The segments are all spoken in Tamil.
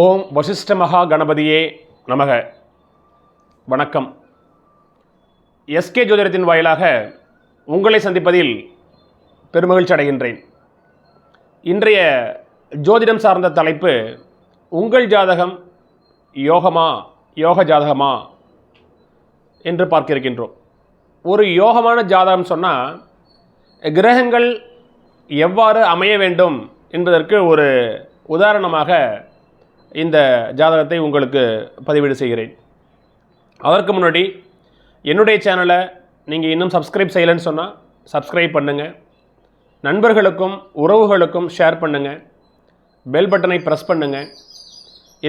ஓம் வசிஷ்ட மகா கணபதியே நமக. வணக்கம். எஸ்கே ஜோதிடத்தின் வாயிலாக உங்களை சந்திப்பதில் பெருமகிழ்ச்சி அடைகின்றேன். இன்றைய ஜோதிடம் சார்ந்த தலைப்பு உங்கள் ஜாதகம் யோகமா யோக ஜாதகமா என்று பார்க்க இருக்கின்றோம். ஒரு யோகமான ஜாதகம் சொன்னால் கிரகங்கள் எவ்வாறு அமைய வேண்டும் என்பதற்கு ஒரு உதாரணமாக இந்த ஜாதகத்தை உங்களுக்கு பதிவீடு செய்கிறேன். அதற்கு முன்னாடி என்னுடைய சேனலை நீங்கள் இன்னும் சப்ஸ்கிரைப் செய்யலைன்னு சொன்னால் சப்ஸ்கிரைப் பண்ணுங்கள் நண்பர்களுக்கும் உறவுகளுக்கும் ஷேர் பண்ணுங்கள் பெல் பட்டனை ப்ரெஸ் பண்ணுங்கள்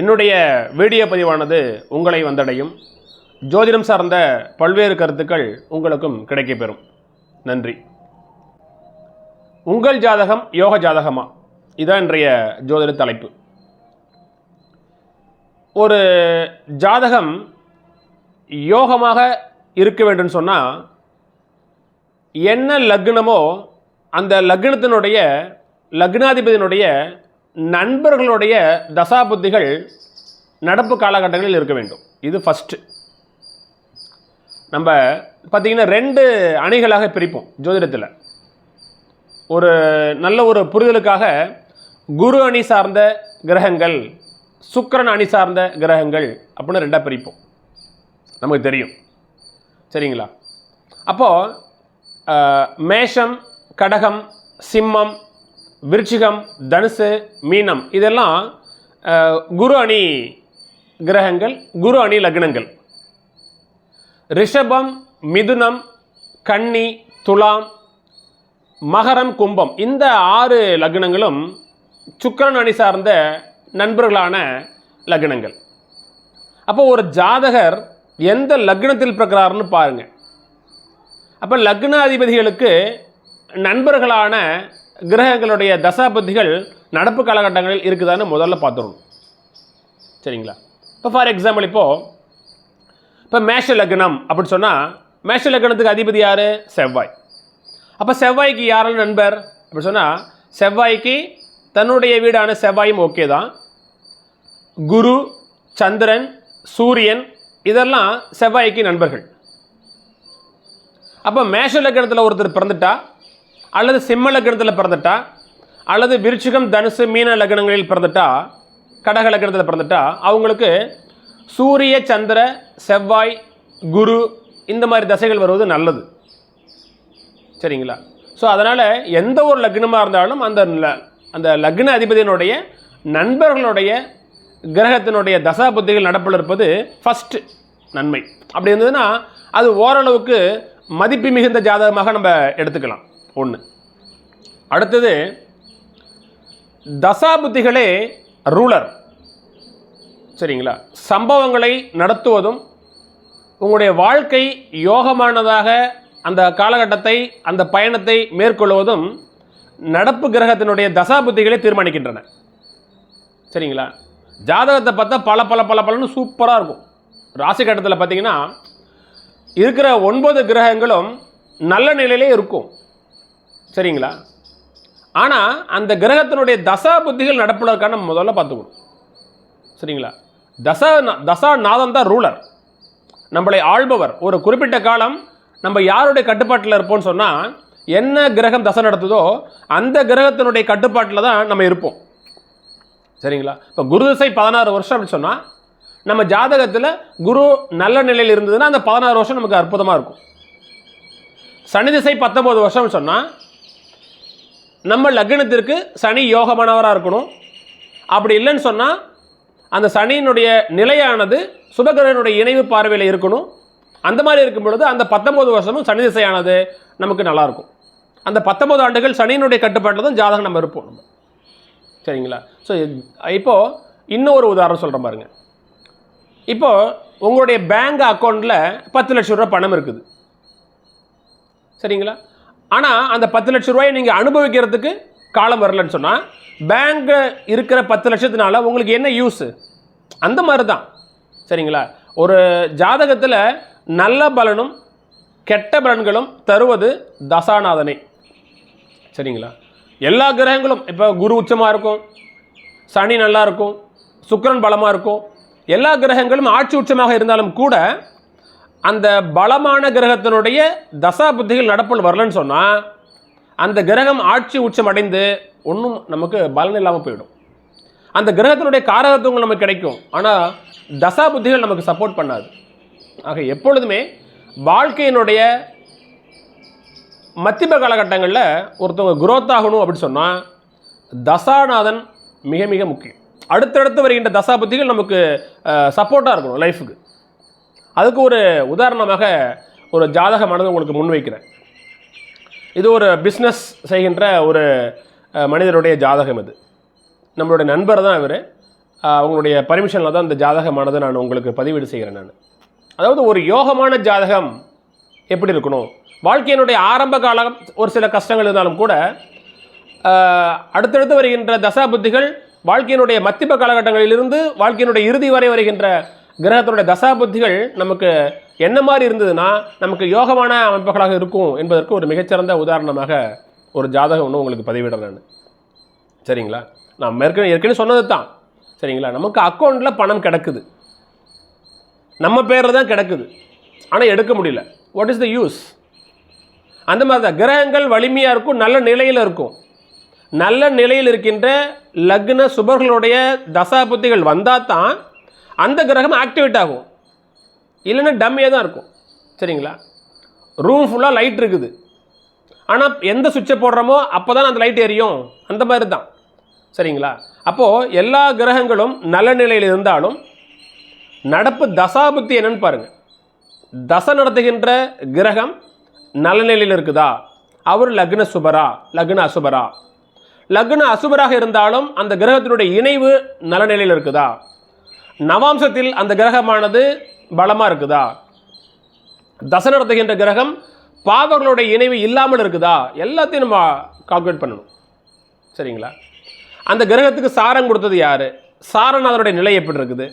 என்னுடைய வீடியோ பதிவானது உங்களை வந்தடையும். ஜோதிடம் சார்ந்த பல்வேறு கருத்துக்கள் உங்களுக்கும் கிடைக்கப்பெறும். நன்றி. உங்கள் ஜாதகம் யோக ஜாதகமா? இதான் இன்றைய ஜோதிட தலைப்பு. ஒரு ஜாதகம் யோகமாக இருக்க வேண்டும் சொன்னால் என்ன லக்னமோ அந்த லக்னத்தினுடைய லக்னாதிபதியினுடைய நண்பர்களுடைய தசாபுத்திகள் நடப்பு காலகட்டங்களில் இருக்க வேண்டும். இது ஃபஸ்ட்டு நம்ம பார்த்திங்கன்னா ரெண்டு அணிகளாக பிரிப்போம் ஜோதிடத்தில். ஒரு நல்ல ஒரு புரிதலுக்காக குரு அணி சார்ந்த கிரகங்கள் சுக்கரன் அணி சார்ந்த கிரகங்கள் அப்படின்னு ரெண்டாக பிரிப்போம். நமக்கு தெரியும். சரிங்களா? அப்போது மேஷம் கடகம் சிம்மம் விருச்சிகம் தனுசு மீனம் இதெல்லாம் குரு அணி கிரகங்கள் குரு அணி லக்னங்கள். ரிஷபம் மிதுனம் கன்னி துலாம் மகரம் கும்பம் இந்த ஆறு லக்னங்களும் சுக்கரன் அணி சார்ந்த நண்பர்களான லக்னங்கள். அப்போ ஒரு ஜாதகர் எந்த லக்னத்தில் பிறக்கிறாருன்னு பாருங்க. அப்போ லக்னாதிபதிகளுக்கு நண்பர்களான கிரகங்களுடைய தசாபதிகள் நடப்பு காலகட்டங்களில் இருக்குதான்னு முதல்ல பார்த்துடணும். சரிங்களா? இப்போ ஃபார் எக்ஸாம்பிள் இப்போது இப்போ மேஷ லக்னம் அப்படின்னு சொன்னால் மேஷ லக்னத்துக்கு அதிபதி யார்? செவ்வாய். அப்போ செவ்வாய்க்கு யாரெல்லாம் நண்பர்? அப்படி சொன்னால் செவ்வாய்க்கு தன்னுடைய வீடான செவ்வாயும் ஓகே தான். குரு சந்திரன் சூரியன் இதெல்லாம் செவ்வாய்க்கு நண்பர்கள். அப்போ மேஷ லக்னத்தில் ஒருத்தர் பிறந்துட்டா அல்லது சிம்ம லக்னத்தில் பிறந்துட்டா அல்லது விருச்சிகம் தனுசு மீன லக்னங்களில் பிறந்துட்டா கடக லக்னத்தில் பிறந்துட்டா அவங்களுக்கு சூரிய சந்திர செவ்வாய் குரு இந்த மாதிரி தசைகள் வருவது நல்லது. சரிங்களா? ஸோ அதனால் எந்த ஒரு லக்னமாக இருந்தாலும் அந்த அந்த லக்ன அதிபதியினுடைய நண்பர்களுடைய கிரகத்தினுடைய தசா புத்திகள் நடப்பில் இருப்பது ஃபஸ்ட்டு நன்மை. அப்படி இருந்ததுன்னா அது ஓரளவுக்கு மதிப்பு மிகுந்த ஜாதகமாக நம்ம எடுத்துக்கலாம். ஒன்று அடுத்தது தசாபுத்திகளே ரூலர் சரிங்களா? சம்பவங்களை நடத்துவதும் உங்களுடைய வாழ்க்கை யோகமானதாக அந்த காலகட்டத்தை அந்த பயணத்தை மேற்கொள்வதும் நடப்பு கிரகத்தினுடைய தசாபுத்திகளை தீர்மானிக்கின்றன. சரிங்களா? ஜாதகத்தை பார்த்தா பல பல பல பலன்னு சூப்பராக இருக்கும். ராசி கட்டத்தில் பார்த்தீங்கன்னா இருக்கிற ஒன்பது கிரகங்களும் நல்ல நிலையிலே இருக்கும். சரிங்களா? ஆனால் அந்த கிரகத்தினுடைய தசா புத்திகள் நடப்பதற்கான நம்ம முதல்ல பார்த்துக்கணும் சரிங்களா? தசா தசா நாதம் தான் ரூலர் நம்மளை ஆள்பவர். ஒரு குறிப்பிட்ட காலம் நம்ம யாருடைய கட்டுப்பாட்டில் இருப்போம்னு சொன்னால் என்ன கிரகம் தசை நடத்துதோ அந்த கிரகத்தினுடைய கட்டுப்பாட்டில் தான் நம்ம இருப்போம். சரிங்களா? இப்போ குரு திசை பதினாறு வருஷம் அப்படின்னு சொன்னால் நம்ம ஜாதகத்தில் குரு நல்ல நிலையில் இருந்ததுன்னா அந்த பதினாறு வருஷம் நமக்கு அற்புதமாக இருக்கும். சனி திசை பத்தொம்போது வருஷம்னு சொன்னால் நம்ம லக்னத்திற்கு சனி யோகமானவராக இருக்கணும். அப்படி இல்லைன்னு சொன்னால் அந்த சனியினுடைய நிலையானது சுபகிரகனுடைய இணைவு பார்வையில் இருக்கணும். அந்த மாதிரி இருக்கும் பொழுது அந்த பத்தொம்போது வருஷமும் சனி திசையானது நமக்கு நல்லா இருக்கும். அந்த பத்தொன்பது ஆண்டுகள் சனியினுடைய கட்டுப்பாட்டில் தான் ஜாதகம் நம்ம இருப்போம் நம்ம. சரிங்களா? ஸோ இப்போது இன்னொரு உதாரணம் சொல்கிறேன் பாருங்க. இப்போது உங்களுடைய பேங்க் அக்கௌண்ட்டில் பத்து லட்ச ரூபா பணம் இருக்குது. சரிங்களா? ஆனால் அந்த பத்து லட்ச ரூபாயை நீங்கள் அனுபவிக்கிறதுக்கு காலம் வரலன்னு சொன்னால் பேங்க்கு இருக்கிற பத்து லட்சத்தினால உங்களுக்கு என்ன யூஸு அந்த மாதிரி தான் சரிங்களா? ஒரு ஜாதகத்தில் நல்ல பலனும் கெட்ட பலன்களும் தருவது தசாநாதனை. சரிங்களா? எல்லா கிரகங்களும் இப்போ குரு உச்சமாக இருக்கும் சனி நல்லா இருக்கும் சுக்கரன் பலமாக இருக்கும் எல்லா கிரகங்களும் ஆட்சி உச்சமாக இருந்தாலும் கூட அந்த பலமான கிரகத்தினுடைய தசா புத்திகள் நடப்பில் வரலன்னு சொன்னால் அந்த கிரகம் ஆட்சி உச்சம் அடைந்து ஒன்றும் நமக்கு பலன் இல்லாமல் போயிடும். அந்த கிரகத்தினுடைய காரகத்துவங்கள் நமக்கு கிடைக்கும். ஆனால் தசா புத்திகள் நமக்கு சப்போர்ட் பண்ணாது. ஆக எப்பொழுதுமே வாழ்க்கையினுடைய மத்திய காலகட்டங்களில் ஒருத்தவங்க குரோத் ஆகணும் அப்படின்னு சொன்னால் தசாநாதன் மிக மிக முக்கியம். அடுத்தடுத்து வருகின்ற தசா நமக்கு சப்போர்ட்டாக இருக்கணும் லைஃபுக்கு அதுக்கு ஒரு உதாரணமாக ஒரு ஜாதகமானது உங்களுக்கு முன்வைக்கிறேன். இது ஒரு பிஸ்னஸ் செய்கின்ற ஒரு மனிதருடைய ஜாதகம் இது. நம்மளுடைய நண்பர் தான் இவர். அவங்களுடைய பர்மிஷனில் தான் இந்த ஜாதகமானதை நான் உங்களுக்கு பதிவீடு செய்கிறேன் நான். அதாவது ஒரு யோகமான ஜாதகம் எப்படி இருக்கணும்? வாழ்க்கையினுடைய ஆரம்ப காலம் ஒரு சில கஷ்டங்கள் இருந்தாலும் கூட அடுத்தடுத்து வருகின்ற தசா புத்திகள் வாழ்க்கையினுடைய மத்திப்ப காலகட்டங்களிலிருந்து வாழ்க்கையினுடைய இறுதி வரை வருகின்ற கிரகத்தினுடைய தசா புத்திகள் நமக்கு என்ன மாதிரி இருந்ததுன்னா நமக்கு யோகமான அமைப்புகளாக இருக்கும் என்பதற்கு ஒரு மிகச்சிறந்த உதாரணமாக ஒரு ஜாதகம் ஒன்று உங்களுக்கு பதிவிடுறேன் நான். சரிங்களா? நான் ஏற்கனவே ஏற்கனவே சொன்னது தான். சரிங்களா? நமக்கு அக்கௌண்ட்டில் பணம் கிடக்குது. நம்ம பேரில் தான் கிடக்குது. ஆனால் எடுக்க முடியல. வாட் இஸ் த யூஸ் அந்த மாதிரி தான் கிரகங்கள் வலிமையாக இருக்கும் நல்ல நிலையில் இருக்கும். நல்ல நிலையில் இருக்கின்ற லக்ன சுபர்களுடைய தசாபுத்திகள் வந்தால் தான் அந்த கிரகம் ஆக்டிவேட் ஆகும். இல்லைன்னா டம்மியாக தான் இருக்கும். சரிங்களா? ரூம் ஃபுல்லாக லைட் இருக்குது. ஆனால் எந்த சுவிட்சை போடுறோமோ அப்போ தான் அந்த லைட் எரியும். அந்த மாதிரி தான் சரிங்களா? அப்போது எல்லா கிரகங்களும் நல்ல நிலையில் இருந்தாலும் நடப்பு தசாபுத்தி என்னன்னு பாருங்கள் தசை நடத்துகின்ற கிரகம் நல்ல நிலையில் இருக்குதா? அவர் லக்ன சுபரா லக்ன அசுபரா. லக்ன அசுபராக இருந்தாலும் அந்த கிரகத்தினுடைய இணைவு நல்ல நிலையில் இருக்குதா? நவாம்சத்தில் அந்த கிரகமானது பலமாக இருக்குதா? தசை நடத்துகின்ற கிரகம் பாவர்களுடைய இணைவு இல்லாமல் இருக்குதா? எல்லாத்தையும் நம்ம கால்குலேட் பண்ணணும். சரிங்களா? அந்த கிரகத்துக்கு சாரம் கொடுத்தது யார்? சாரநாதனுடைய நிலை எப்படி இருக்குது?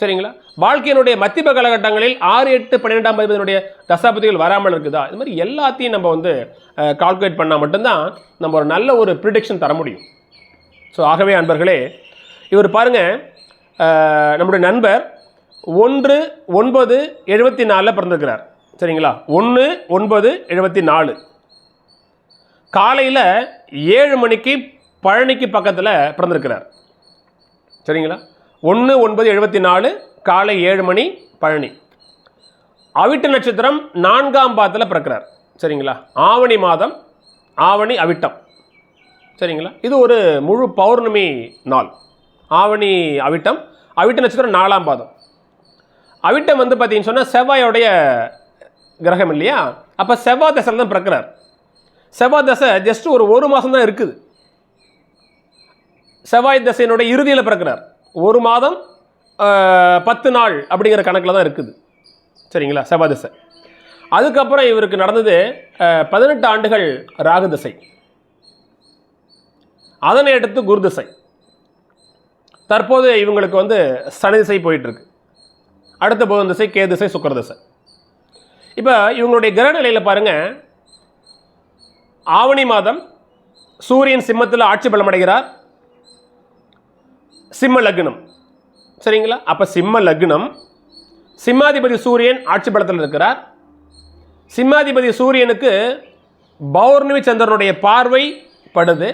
சரிங்களா? வாழ்க்கையினுடைய மத்திய காலகட்டங்களில் ஆறு எட்டு பன்னிரெண்டாம் பதினுடைய தசாபதிகள் வராமல் இருக்குதா? இது மாதிரி எல்லாத்தையும் நம்ம வந்து கால்குலேட் பண்ணால் மட்டும்தான் நம்ம ஒரு நல்ல ஒரு ப்ரிடிக்ஷன் தர முடியும். ஸோ ஆகவே அன்பர்களே இவர் பாருங்கள் நம்முடைய நண்பர் ஒன்று ஒன்பது எழுபத்தி நாலில் பிறந்திருக்கிறார். சரிங்களா? ஒன்று ஒன்பது எழுபத்தி நாலு காலையில் ஏழு மணிக்கு பழனிக்கு பக்கத்தில் பிறந்திருக்கிறார். சரிங்களா? ஒன்று ஒன்பது எழுபத்தி நாலு காலை ஏழு மணி பழனி. அவிட்ட நட்சத்திரம் நான்காம் பாதத்தில் பிறக்கிறார். சரிங்களா? ஆவணி மாதம் ஆவணி அவிட்டம். சரிங்களா? இது ஒரு முழு பௌர்ணமி நாள். ஆவணி அவிட்டம் அவிட்ட நட்சத்திரம் நாலாம் பாதம். அவிட்டம் வந்து பார்த்தீங்கன்னு சொன்னால் செவ்வாயோடைய கிரகம் இல்லையா? அப்போ செவ்வாய் தசையில் தான் பிறக்கிறார். செவ்வாய் தசை ஜஸ்ட் ஒரு ஒரு மாதம் தான் இருக்குது. செவ்வாய் தசையினுடைய இறுதியில் பிறக்கிறார். ஒரு மாதம் பத்து நாள் அப்படிங்கிற கணக்கில் தான் இருக்குது. சரிங்களா? செவதிசை அதுக்கப்புறம் இவருக்கு நடந்தது பதினெட்டு ஆண்டுகள் ராகு திசை. அதனை அடுத்து குரு திசை. தற்போது இவங்களுக்கு வந்து சனி திசை போயிட்டுருக்கு. அடுத்த புதன் திசை கே திசை சுக்கர திசை. இப்போ இவங்களுடைய கிரக நிலையில் பாருங்க. ஆவணி மாதம் சூரியன் சிம்மத்தில் ஆட்சி பலம் அடைகிறார். சிம்ம லக்னம். சரிங்களா? அப்போ சிம்ம லக்னம் சிம்மாதிபதி சூரியன் ஆட்சி பலத்தில் இருக்கிறார். சிம்மாதிபதி சூரியனுக்கு பௌர்ணமி சந்திரனுடைய பார்வை படுது.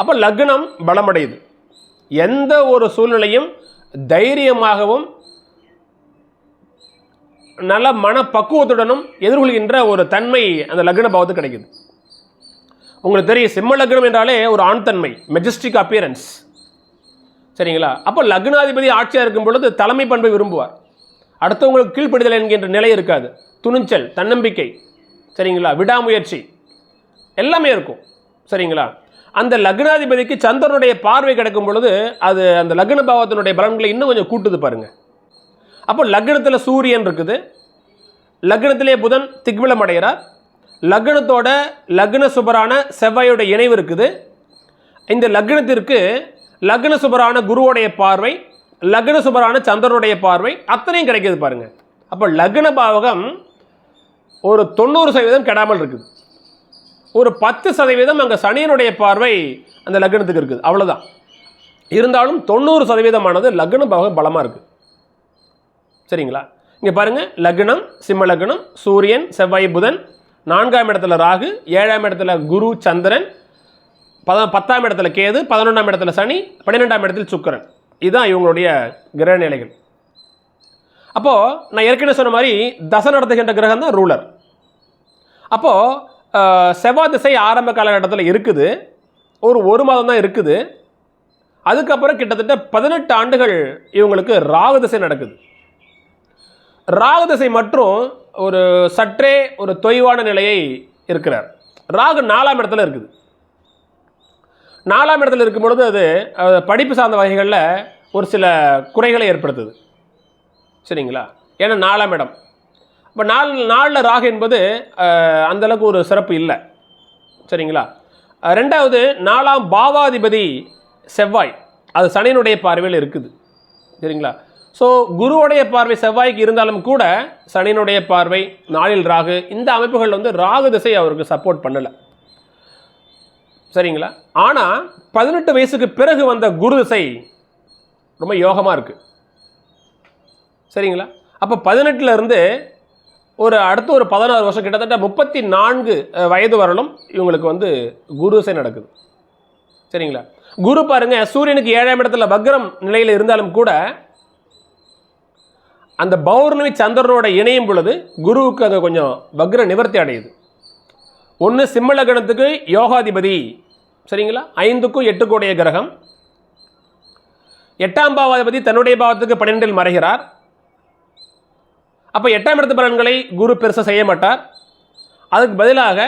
அப்போ லக்னம் பலமடையுது. எந்த ஒரு சூழ்நிலையும் தைரியமாகவும் நல்ல மனப்பக்குவத்துடனும் எதிர்கொள்கின்ற ஒரு தன்மை அந்த லக்ன பாவத்துக்கு கிடைக்குது. உங்களுக்கு தெரியும் சிம்ம லக்னம் என்றாலே ஒரு ஆண் தன்மை மெஜஸ்டிக் அப்பியரன்ஸ் சரிங்களா? அப்போ லக்னாதிபதி ஆட்சியாக இருக்கும் பொழுது தலைமை பண்பை விரும்புவார். அடுத்தவங்களுக்கு கீழ்ப்படுதல் என்கின்ற நிலை இருக்காது. துணிச்சல் தன்னம்பிக்கை சரிங்களா? விடாமுயற்சி. எல்லாமே இருக்கும். சரிங்களா? அந்த லக்னாதிபதிக்கு சந்திரனுடைய பார்வை கிடைக்கும் பொழுது அது அந்த லக்ன பாவத்தினுடைய பலன்களை இன்னும் கொஞ்சம் கூட்டுது பாருங்கள் அப்போ லக்னத்தில் சூரியன் இருக்குது. லக்னத்திலே புதன் திக்விலம் அடைகிறார். லக்னத்தோட லக்ன சுபரான செவ்வாயோட இணைவு இருக்குது. இந்த லக்னத்திற்கு லக்ன சுபரான குருவோடைய பார்வை லக்ன சுபரான சந்திரனுடைய பார்வை அத்தனையும் கிடைக்கிது பாருங்க. அப்போ லக்ன பாவகம் ஒரு தொண்ணூறு சதவீதம் கெடாமல் இருக்குது. ஒரு பத்து சதவீதம் அங்கே சனியனுடைய பார்வை அந்த லக்னத்துக்கு இருக்குது. அவ்வளோதான் இருந்தாலும் தொண்ணூறு சதவீதமானது லக்ன பாவகம் பலமாக இருக்குது சரிங்களா? இங்கே பாருங்கள் லக்னம் சிம்ம லக்னம் சூரியன் செவ்வாய் புதன் நான்காம் இடத்துல ராகு ஏழாம் இடத்துல குரு சந்திரன் பத பத்தாம் இடத்துல கேது பதினொன்றாம் இடத்துல சனி பன்னிரெண்டாம் இடத்தில் சுக்கிரன். இதுதான் இவங்களுடைய கிரக நிலைகள். அப்போது நான் ஏற்கனவே சொன்ன மாதிரி தசை நடத்துகின்ற கிரகம் தான் ரூலர் அப்போது செவ்வாய் திசை ஆரம்ப காலகட்டத்தில் இருக்குது. ஒரு ஒரு மாதம் தான் இருக்குது. அதுக்கப்புறம் கிட்டத்தட்ட பதினெட்டு ஆண்டுகள் இவங்களுக்கு ராகு திசை நடக்குது. ராகு திசை மற்றும் ஒரு சற்றே ஒரு தொய்வான நிலையை இருக்கிறார். ராகு நாலாம் இடத்துல இருக்குது. நாலாம் இடத்துல இருக்கும் பொழுது அது படிப்பு சார்ந்த வகைகளில் ஒரு சில குறைகளை ஏற்படுத்துது. சரிங்களா? ஏன்னா நாலாம் இடம். இப்போ நாள் நாளில் ராகு என்பது அந்தளவுக்கு அந்த அளவுக்கு ஒரு சிறப்பு இல்லை. சரிங்களா? ரெண்டாவது நாலாம் பாவாதிபதி செவ்வாய். அது சனியினுடைய பார்வையில் இருக்குது. சரிங்களா? ஸோ குருவுடைய பார்வை செவ்வாய்க்கு இருந்தாலும் கூட சனியினுடைய பார்வை நாளில் ராகு இந்த அமைப்புகள் வந்து ராகு திசை அவருக்கு சப்போர்ட் பண்ணலை. சரிங்களா? ஆனால் பதினெட்டு வயசுக்கு பிறகு வந்த குரு திசை ரொம்ப யோகமாக இருக்குது சரிங்களா? அப்போ பதினெட்டுலேருந்து ஒரு அடுத்த ஒரு பதினாறு வருஷம் கிட்டத்தட்ட முப்பத்தி நான்கு வயது வரலும் இவங்களுக்கு வந்து குரு திசை நடக்குது. சரிங்களா? குரு பாருங்க சூரியனுக்கு ஏழாம் இடத்துல வக்ரம் நிலையில் இருந்தாலும் கூட அந்த பௌர்ணமி சந்திரனோட இணையும் பொழுது குருவுக்கு அது கொஞ்சம் வக்ர நிவர்த்தி அடையுது. ஒன்று சிம்மலகனத்துக்கு யோகாதிபதி. சரிங்களா? ஐந்துக்கும் எட்டுக்குடைய கிரகம். எட்டாம் பாவாதிபதி தன்னுடைய பாவத்துக்கு பன்னிரெண்டில் மறைகிறார். அப்போ எட்டாம் இடத்து பலன்களை குரு பெருசாக செய்ய மாட்டார். அதுக்கு பதிலாக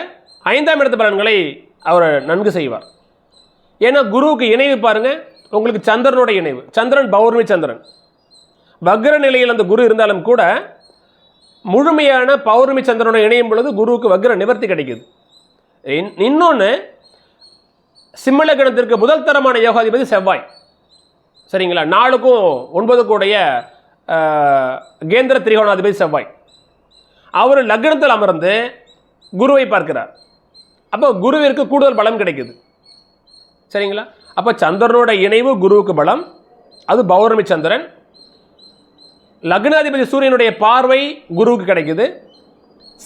ஐந்தாம் இடத்து பலன்களை அவர் நன்கு செய்வார். ஏன்னா குருவுக்கு இணைவு பாருங்கள் உங்களுக்கு சந்திரனோட இணைவு. சந்திரன் பௌர்ணமி சந்திரன். வக்ர நிலையில் அந்த குரு இருந்தாலும் கூட முழுமையான பௌர்ணமி சந்திரனோட இணையும் பொழுது குருவுக்கு வக்ர நிவர்த்தி கிடைக்குது. இன்னொன்று சிம்மலக்கணத்திற்கு முதல் தரமான யோகாதிபதி செவ்வாய். சரிங்களா? நாளுக்கும் ஒன்பதுக்குடைய கேந்திர திரிகோணாதிபதி செவ்வாய். அவர் லக்னத்தில் அமர்ந்து குருவை பார்க்கிறார். அப்போ குருவிற்கு கூடுதல் பலம் கிடைக்குது. சரிங்களா? அப்போ சந்திரனோட இணைவு குருவுக்கு பலம் அது பௌர்ணமி சந்திரன். லக்னாதிபதி சூரியனுடைய பார்வை குருவுக்கு கிடைக்குது.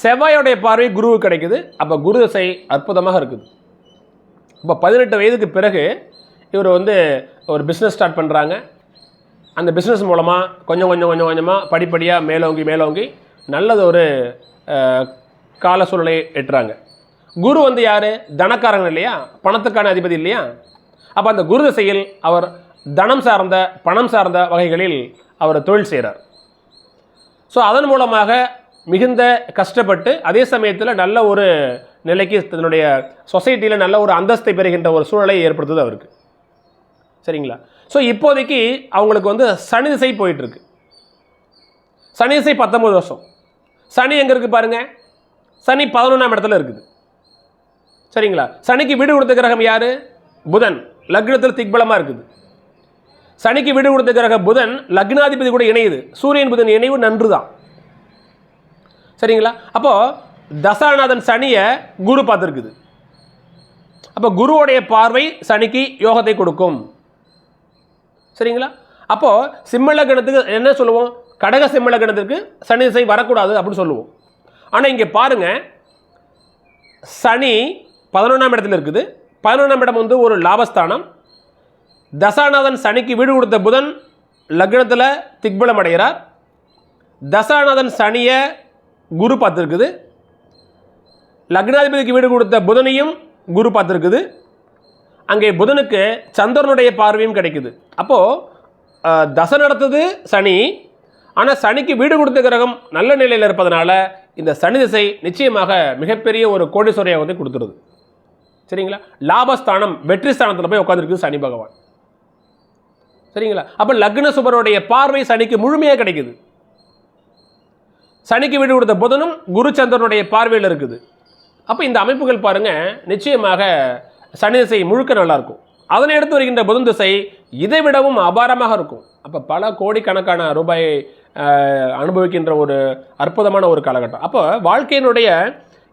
செவ்வாயோடைய பார்வை குருவுக்கு கிடைக்குது. அப்போ குரு தசை அற்புதமாக இருக்குது. இப்போ பதினெட்டு வயதுக்கு பிறகு இவர் வந்து ஒரு பிஸ்னஸ் ஸ்டார்ட் பண்ணுறாங்க அந்த பிஸ்னஸ் மூலமாக கொஞ்சம் கொஞ்சம் கொஞ்சம் கொஞ்சமாக படிப்படியாக மேலோங்கி மேலோங்கி நல்லது ஒரு கால சூழலை எட்டுறாங்க. குரு வந்து யார்? தனக்காரங்க இல்லையா? பணத்துக்கான அதிபதி இல்லையா? அப்போ அந்த குரு திசையில் அவர் தனம் சார்ந்த பணம் சார்ந்த வகைகளில் அவர் தொழில் செய்கிறார் ஸோ அதன் மூலமாக மிகுந்த கஷ்டப்பட்டு அதே சமயத்தில் நல்ல ஒரு நிலைக்கு தன்னுடைய சொசைட்டியில் நல்ல ஒரு அந்தஸ்தை பெறுகின்ற ஒரு சூழலை ஏற்படுத்துது அவருக்கு. சரிங்களா? ஸோ இப்போதைக்கு அவங்களுக்கு வந்து சனி திசை போயிட்டுருக்கு. சனி திசை பத்தொம்பது வருஷம். சனி எங்கே இருக்குது பாருங்கள் சனி பதினொன்றாம் இடத்துல இருக்குது. சரிங்களா? சனிக்கு வீடு கொடுத்த கிரகம் யார்? புதன். லக்னத்தில் திக்பலமாக இருக்குது. சனிக்கு வீடு கொடுத்த கிரக புதன். லக்னாதிபதி கூட இணையுது. சூரியன் புதன் இணைவு நன்று தான் சரிங்களா? அப்போது தசாநாதன் சனியை குரு பார்த்துருக்குது. அப்போ குருவோடைய பார்வை சனிக்கு யோகத்தை கொடுக்கும். சரிங்களா? அப்போது சிம்மலக்கணத்துக்கு என்ன சொல்லுவோம்? கடக சிம்மலக்கணத்துக்கு சனி திசை வரக்கூடாது அப்படின்னு சொல்லுவோம். ஆனால் இங்கே பாருங்க. சனி பதினொன்றாம் இடத்துல இருக்குது. பதினொன்றாம் இடம் வந்து ஒரு லாபஸ்தானம். தசாநாதன் சனிக்கு வீடு கொடுத்த புதன் லக்னத்தில் திக்பலம் அடைகிறார். தசாநாதன் சனியை குரு பார்த்துருக்குது. லக்னாதிபதிக்கு வீடு கொடுத்த புதனையும் குரு பார்த்துருக்குது. அங்கே புதனுக்கு சந்திரனுடைய பார்வையும் கிடைக்குது. அப்போது தசை நடத்துது சனி. ஆனால் சனிக்கு வீடு கொடுத்த கிரகம் நல்ல நிலையில் இருப்பதனால இந்த சனி திசை நிச்சயமாக மிகப்பெரிய ஒரு கோடீஸ்வரையை வந்து கொடுத்துருது. சரிங்களா? லாபஸ்தானம் வெற்றி ஸ்தானத்தில் போய் உட்காந்துருக்குது சனி பகவான். சரிங்களா? அப்போ லக்ன சுபருடைய பார்வை சனிக்கு முழுமையாக கிடைக்குது. சனிக்கு வீடு கொடுத்த புதனும் குரு சந்திரனுடைய பார்வையில் இருக்குது. அப்போ இந்த அமைப்புகள் பாருங்கள் நிச்சயமாக சனி திசை முழுக்க நல்லாயிருக்கும் அதனை எடுத்து வருகின்ற புதன் திசை இதை விடவும் அபாரமாக இருக்கும். அப்போ பல கோடிக்கணக்கான ரூபாயை அனுபவிக்கின்ற ஒரு அற்புதமான ஒரு காலகட்டம். அப்போ வாழ்க்கையினுடைய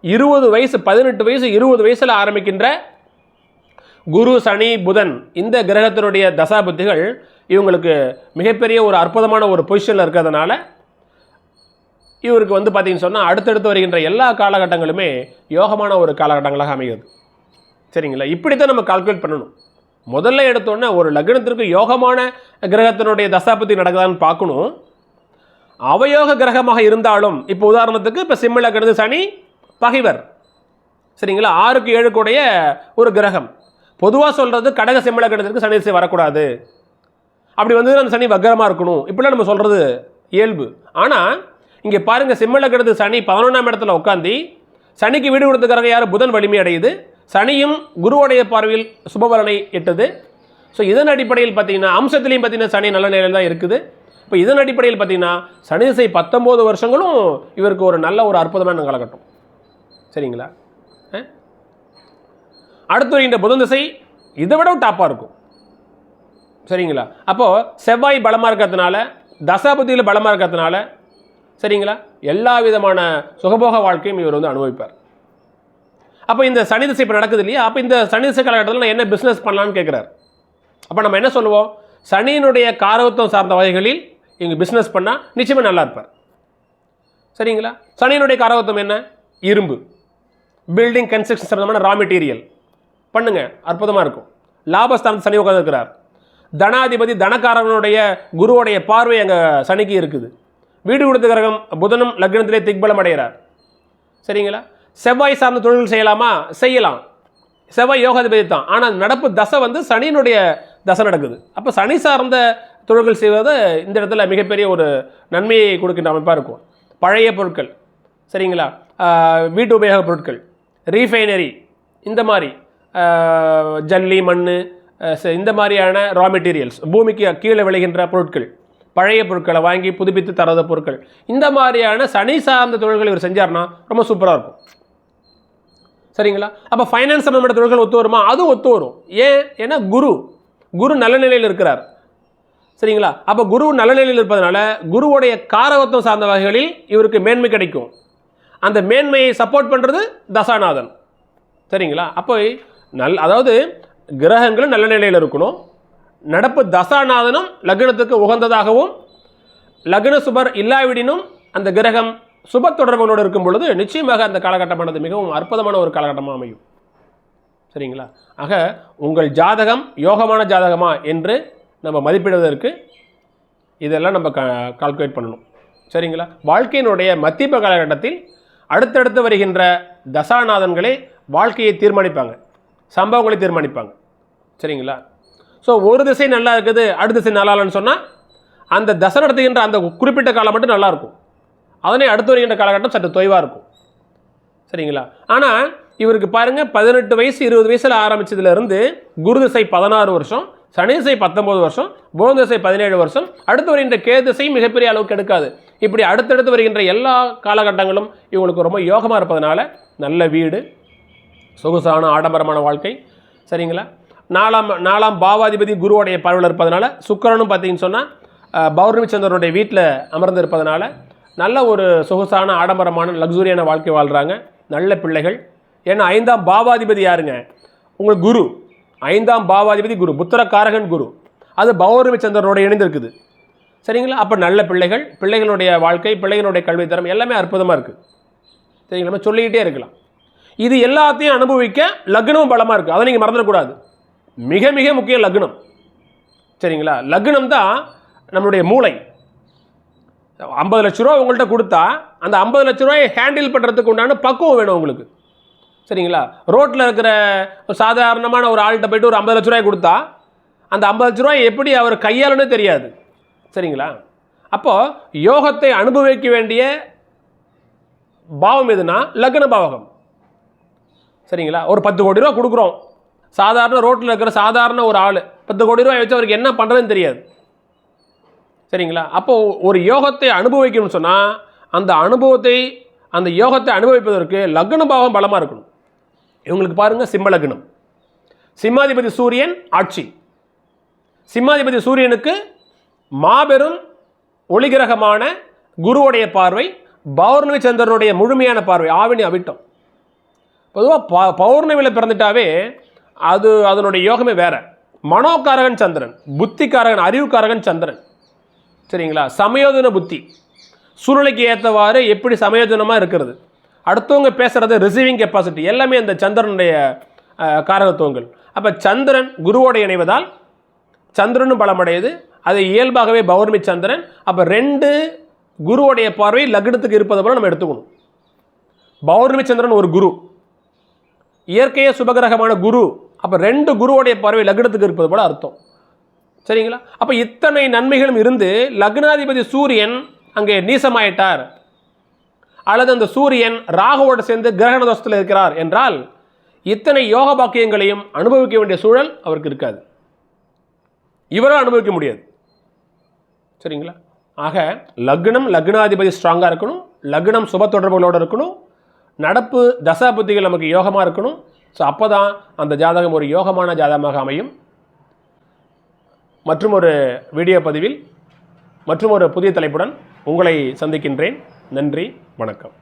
இருபது வயசு பதினெட்டு வயசு இருபது வயசில் ஆரம்பிக்கின்ற குரு சனி புதன் இந்த கிரகத்தினுடைய தசாபுத்திகள் இவங்களுக்கு மிகப்பெரிய ஒரு அற்புதமான ஒரு பொசிஷனில் இருக்கிறதுனால இவருக்கு வந்து பார்த்தீங்கன்னு சொன்னால் அடுத்தடுத்து வருகின்ற எல்லா காலகட்டங்களுமே யோகமான ஒரு காலகட்டங்களாக அமைகிறது. சரிங்களா? இப்படித்தான் நம்ம கால்குலேட் பண்ணணும். முதல்ல எடுத்தோன்னே ஒரு லக்னத்திற்கு யோகமான கிரகத்தினுடைய தசாபதி நடக்குதான்னு பார்க்கணும். அவயோக கிரகமாக இருந்தாலும் இப்போ உதாரணத்துக்கு இப்போ சிம்ம லக்னத்து சனி பகைவர். சரிங்களா? ஆறுக்கு ஏழு கூடைய ஒரு கிரகம். பொதுவாக சொல்கிறது கடக சிம்ம லக்னத்திற்கு சனி திசை வரக்கூடாது. அப்படி வந்து அந்த சனி வக்கரமாக இருக்கணும். இப்படிலாம் நம்ம சொல்கிறது இயல்பு. ஆனால் இங்கே பாருங்கள் சிம்மல லக்னத்து சனி பதினொன்றாம் இடத்துல உட்காந்து சனிக்கு வீடு கொடுத்துக்கிறாங்க யார்? புதன் வலிமை அடையுது. சனியும் குருவோடைய பார்வையில் சுபபலனை எட்டுது. ஸோ இதன் அடிப்படையில் பார்த்தீங்கன்னா அம்சத்துலேயும் பார்த்தீங்கன்னா சனி நல்ல நிலையில் தான் இருக்குது. இப்போ இதன் அடிப்படையில் பார்த்தீங்கன்னா சனி திசை பத்தொம்போது வருஷங்களும் இவருக்கு ஒரு நல்ல ஒரு அற்புதமான காலகட்டம். சரிங்களா? அடுத்து இந்த புதன் திசை இதை விட டாப்பாக இருக்கும். சரிங்களா? அப்போது செவ்வாய் பலமாக இருக்கிறதுனால தசாபதியில் பலமாக இருக்கிறதுனால சரிங்களா? எல்லா விதமான சுகபோக வாழ்க்கையும் இவர் வந்து அனுபவிப்பார். அப்போ இந்த சனி திசை இப்போ நடக்குது இல்லையா? அப்போ இந்த சனி திசை காலகட்டத்தில் நான் என்ன பிஸ்னஸ் பண்ணலான்னு கேட்குறாரு அப்போ நம்ம என்ன சொல்லுவோம்? சனியினுடைய காரகத்துவம் சார்ந்த வகைகளில் இங்கே பிஸ்னஸ் பண்ணால் நிச்சயமாக நல்லா இருப்பார். சரிங்களா? சனியினுடைய காரகத்துவம் என்ன? இரும்பு. பில்டிங் கன்ஸ்ட்ரக்ஷன் சம்பந்தமான ரா மெட்டீரியல் பண்ணுங்கள் அற்புதமாக இருக்கும். லாபஸ்தானத்து சனி உட்காந்துருக்கிறார் தனாதிபதி தனக்காரனுடைய குருவுடைய பார்வை அங்கே சனிக்கு இருக்குது. வீடு கொடுத்த கிரகம் புதனும் லக்னத்திலே திக்பலம் அடைகிறார் சரிங்களா? செவ்வாய் சார்ந்த தொழில் செய்யலாமா? செய்யலாம். செவ்வாய் யோகாதிபதி தான். ஆனால் நடப்பு தசை வந்து சனியினுடைய தசை நடக்குது. அப்போ சனி சார்ந்த தொழில்கள் செய்வது இந்த இடத்துல மிகப்பெரிய ஒரு நன்மையை கொடுக்கின்ற அமைப்பாக இருக்கும். பழைய பொருட்கள். சரிங்களா? வீட்டு உபயோக பொருட்கள். ரீஃபைனரி. இந்த மாதிரி. ஜல்லி மண் இந்த மாதிரியான ரா மெட்டீரியல்ஸ் பூமிக்கு கீழே விளைகின்ற பொருட்கள். பழைய பொருட்களை வாங்கி புதுப்பித்து தரத பொருட்கள். இந்த மாதிரியான சனி சார்ந்த தொழில்கள் இவர் செஞ்சார்னா ரொம்ப சூப்பராக இருக்கும். சரிங்களா? அப்போ ஃபைனான்ஸ் சம்மந்தப்பட்ட தொழில்கள் ஒத்து வருமா? அதுவும் ஒத்து வரும். ஏன்? ஏன்னா குரு. குரு நல்ல நிலையில் இருக்கிறார். சரிங்களா? அப்போ குரு நல்ல நிலையில் இருப்பதனால குருவுடைய காரகத்துவம் சார்ந்த வகைகளில் இவருக்கு மேன்மை கிடைக்கும். அந்த மேன்மையை சப்போர்ட் பண்ணுறது தசாநாதன். சரிங்களா? அப்போ நல் அதாவது கிரகங்களும் நல்ல நிலையில் இருக்கணும். நடப்பு தசாநாதனும் லக்னத்துக்கு உகந்ததாகவும் லக்ன சுபர் இல்லாவிடினும் அந்த கிரகம் சுப தொடர்புகளோடு இருக்கும் பொழுது நிச்சயமாக அந்த காலகட்டமானது மிகவும் அற்புதமான ஒரு காலகட்டமாக அமையும். சரிங்களா? ஆக உங்கள் ஜாதகம் யோகமான ஜாதகமா என்று நம்ம மதிப்பிடுவதற்கு இதெல்லாம் நம்ம க கால்குலேட் பண்ணணும். சரிங்களா? வாழ்க்கையினுடைய மத்திய காலகட்டத்தில் அடுத்தடுத்து வருகின்ற தசாநாதன்களே வாழ்க்கையை தீர்மானிப்பாங்க. சம்பவங்களை தீர்மானிப்பாங்க. சரிங்களா? ஸோ ஒரு திசை நல்லா இருக்குது அடுத்த திசை நல்லா இல்லைன்னு சொன்னால் அந்த தசை நடத்துகின்ற அந்த குறிப்பிட்ட காலம் மட்டும் நல்லாயிருக்கும் அதனே அதனை அடுத்து வருகின்ற காலகட்டம் சற்று தொய்வாக இருக்கும். சரிங்களா? ஆனால் இவருக்கு பாருங்கள் பதினெட்டு வயசு இருபது வயசில் ஆரம்பித்ததுலேருந்து குரு திசை பதினாறு வருஷம் சனி திசை பத்தொம்போது வருஷம் புதன் திசை பதினேழு வருஷம் அடுத்து வருகின்ற கே திசை மிகப்பெரிய அளவுக்கு எடுக்காது. இப்படி அடுத்தடுத்து வருகின்ற எல்லா காலகட்டங்களும் இவங்களுக்கு ரொம்ப யோகமாக இருப்பதனால நல்ல வீடு சொகுசான ஆடம்பரமான வாழ்க்கை. சரிங்களா? நாலாம் நாலாம் பாவாதிபதி குருவோடைய பார்வையில் இருப்பதனால சுக்கரனும் பார்த்தீங்கன்னு சொன்னால் பௌர்ணமி சந்திரனுடைய வீட்டில் அமர்ந்து இருப்பதனால நல்ல ஒரு சொகுசான ஆடம்பரமான லக்ஸூரியான வாழ்க்கை வாழ்கிறாங்க நல்ல பிள்ளைகள். ஏன்னா ஐந்தாம் பாவாதிபதி யாருங்க? உங்கள் குரு. ஐந்தாம் பாவாதிபதி குரு. புத்திரக்காரகன் குரு. அது பௌர்ணமி சந்திரனோட இணைந்திருக்குது. சரிங்களா? அப்போ நல்ல பிள்ளைகள் பிள்ளைகளுடைய வாழ்க்கை பிள்ளைகளுடைய கல்வித்தரம் எல்லாமே அற்புதமாக இருக்குது சரிங்களா? நம்ம சொல்லிக்கிட்டே இருக்கலாம். இது எல்லாத்தையும் அனுபவிக்க லக்னமும் பலமாக இருக்குது அதை நீங்கள் மறந்துடக்கூடாது. மிக மிக முக்கிய லக்னம். சரிங்களா? லக்னம் தான் நம்மளுடைய மூளை. ஐம்பது லட்ச ரூபா உங்கள்கிட்ட கொடுத்தா அந்த ஐம்பது லட்ச ரூபாயை ஹேண்டில் பண்ணுறதுக்கு உண்டான பக்குவம் வேணும் உங்களுக்கு. சரிங்களா? ரோட்டில் இருக்கிற ஒரு சாதாரணமான ஒரு ஆள்கிட்ட போயிட்டு ஒரு ஐம்பது லட்ச ரூபாய் கொடுத்தா அந்த ஐம்பது லட்ச ரூபாய் எப்படி அவர் கையாளனே தெரியாது. சரிங்களா? அப்போது யோகத்தை அனுபவிக்க வேண்டிய பாவம் எதுனா லக்ன பாவகம். சரிங்களா? ஒரு பத்து கோடி ரூபா கொடுக்குறோம். சாதாரண ரோட்டில் இருக்கிற சாதாரண ஒரு ஆள் பத்து கோடி ரூபாய் வச்சு அவருக்கு என்ன பண்ணுறதுன்னு தெரியாது. சரிங்களா? அப்போது ஒரு யோகத்தை அனுபவிக்கணும்னு சொன்னால் அந்த அனுபவத்தை அந்த யோகத்தை அனுபவிப்பதற்கு லக்ன பாவம் பலமாக இருக்கணும். இவங்களுக்கு பாருங்கள் சிம்ம லக்னம். சிம்மாதிபதி சூரியன் ஆட்சி. சிம்மாதிபதி சூரியனுக்கு மாபெரும் ஒளிகிரகமான குருவுடைய பார்வை பௌர்ணமி சந்திரனுடைய முழுமையான பார்வை ஆவினி அவிட்டம். பொதுவாக ப பௌர்ணமியில் பிறந்துட்டாவே அது அதனுடைய யோகமே வேற. மனோகாரகன் சந்திரன் புத்திக்காரகன் அறிவுக்காரகன் சந்திரன். சரிங்களா? சமயோதன புத்தி. சூழ்நிலைக்கு ஏற்றவாறு எப்படி சமயோஜனமாக இருக்கிறது? அடுத்தவங்க பேசுகிறது ரிசீவிங் கெப்பாசிட்டி எல்லாமே இந்த சந்திரனுடைய காரகத்துவங்கள். அப்போ சந்திரன் குருவோடு இணைவதால் சந்திரனும் பலமடையுது. அது இயல்பாகவே பௌர்ணமி சந்திரன். அப்போ ரெண்டு குருவோடைய பார்வை லக்னத்துக்கு இருப்பது போல நம்ம எடுத்துக்கணும். பௌர்ணமி சந்திரன் ஒரு குரு. இயற்கையே சுபகிரகமான குரு அப்போ ரெண்டு குருவோடைய பார்வை லக்னத்துக்கு இருப்பது போல அர்த்தம். சரிங்களா? அப்போ இத்தனை நன்மைகளும் இருந்து லக்னாதிபதி சூரியன் அங்கே நீசமாயிட்டார். அல்லது அந்த சூரியன் ராகுவோடு சேர்ந்து கிரகண தோஷத்தில் இருக்கிறார் என்றால் இத்தனை யோக பாக்கியங்களையும் அனுபவிக்க வேண்டிய சூழல் அவருக்கு இருக்காது. இவரும் அனுபவிக்க முடியாது. சரிங்களா? ஆக லக்னம் லக்னாதிபதி ஸ்ட்ராங்காக இருக்கணும். லக்னம் சுப தொடர்புகளோடு இருக்கணும். நடப்பு தசாபுத்திகள் நமக்கு யோகமாக இருக்கணும். ஸோ அப்போ தான் அந்த ஜாதகம் ஒரு யோகமான ஜாதகமாக அமையும். மற்றும் ஒரு வீடியோ பதிவில் மற்றும் ஒரு புதிய தலைப்புடன் உங்களை சந்திக்கின்றேன். நன்றி வணக்கம்.